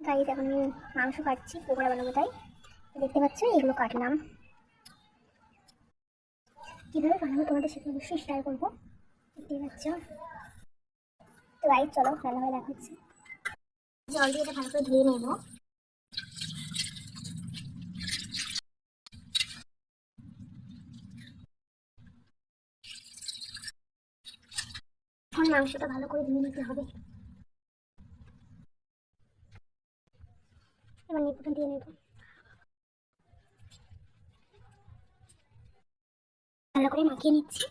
Guys এখন আমি মাংস কাটছি, পকোড়া বানাবো তাই। দেখতে পাচ্ছ, এগুলো কাটলাম। কীভাবে বানাবো তোমাদের সাথে অবশ্যই শেয়ার করব। দেখতে পাচ্ছ। তো চলো রান্না হয়ে দেখাচ্ছি। জল দিয়ে ভালো করে ধুয়ে নেব। এখন মাংসটা ভালো করে ধুয়ে নিতে হবে। এবার নিপুটা দিয়ে নেব। ভালো করে মাখিয়ে নিচ্ছি।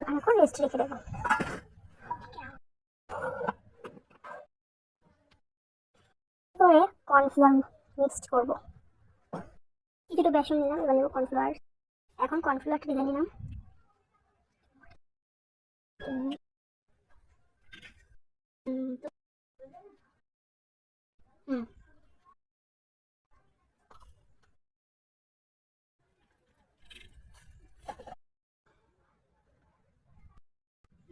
এখন রেস্ট রেখে দেবো। করব। কিছুটা বেসন নিলাম, এবার এখন কর্নফ্লাওয়ারটা ঢেলে নিলাম। হুম।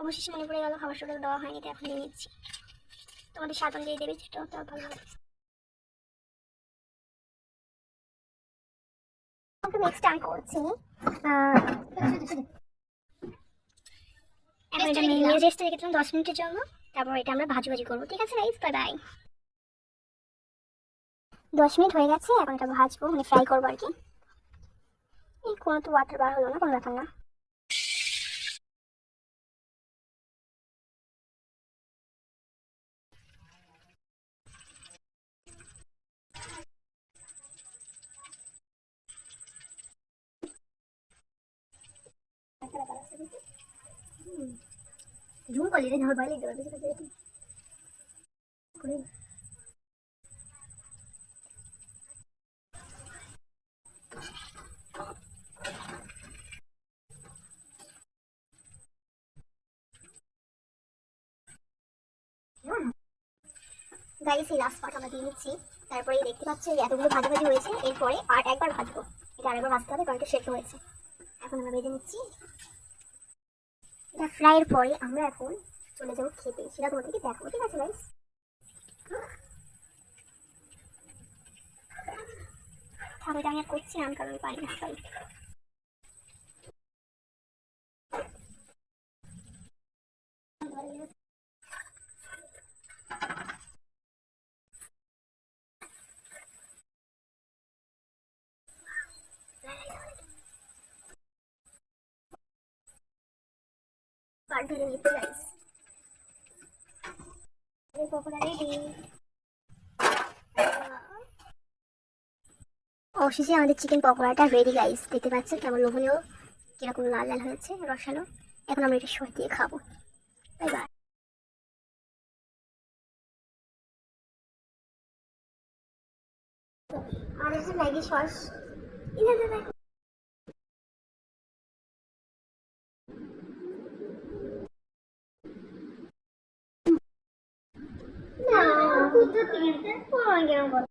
অবশেষে মনে পড়ে গেল খাবার সোডা দেওয়া হয়নি তো এখন দিয়ে নিচ্ছি। তোমাদের স্বাদ অনুযায়ী দেবে সেটা ভালো হবে নেক্সট আমি করছি। আহ, এখন এটা মেরে রেস্টে রেখেছিলাম দশ মিনিটের জন্য। তারপর এটা আমরা ভাজি ভাজি করব ঠিক আছে রাইস বাই বাই দশ মিনিট হয়ে গেছে এখন এটা ভাজবো মানে ফ্রাই করব আর কি। এই কোনো তো ওয়াটার বার হলো না কোনো ব্যাপার না। ঝুম করলি রে বেশি করে। করে গাইস, এই লাস্ট পার্ট আমরা দিয়ে নিচ্ছি। তারপরে দেখতে পাচ্ছি এতগুলো ভাজি ভাজি হয়েছে। এরপরে আর একবার ভাজবো। এটা আরেকবার ভাজতে হবে, কারণ এটা হয়েছে। এখন আমরা ভেজে নিচ্ছি। এটা ফ্রাইয়ের পরে আমরা এখন চলে যাব খেতে। সেটা তোমাদেরকে দেখো ঠিক আছে গাইস আমি করছি আমি কারণ পারি না সরি অবশেষে আমাদের চিকেন পকোড়াটা রেডি গাইস দেখতে পাচ্ছেন কেমন লোভনীয়, কীরকম লাল লাল হয়েছে, রসালো। এখন আমরা এটা সই দিয়ে খাব। বাই বাই আর হচ্ছে ম্যাগি সস এটা দেখো না কোথা থেকে পড়া গেলাম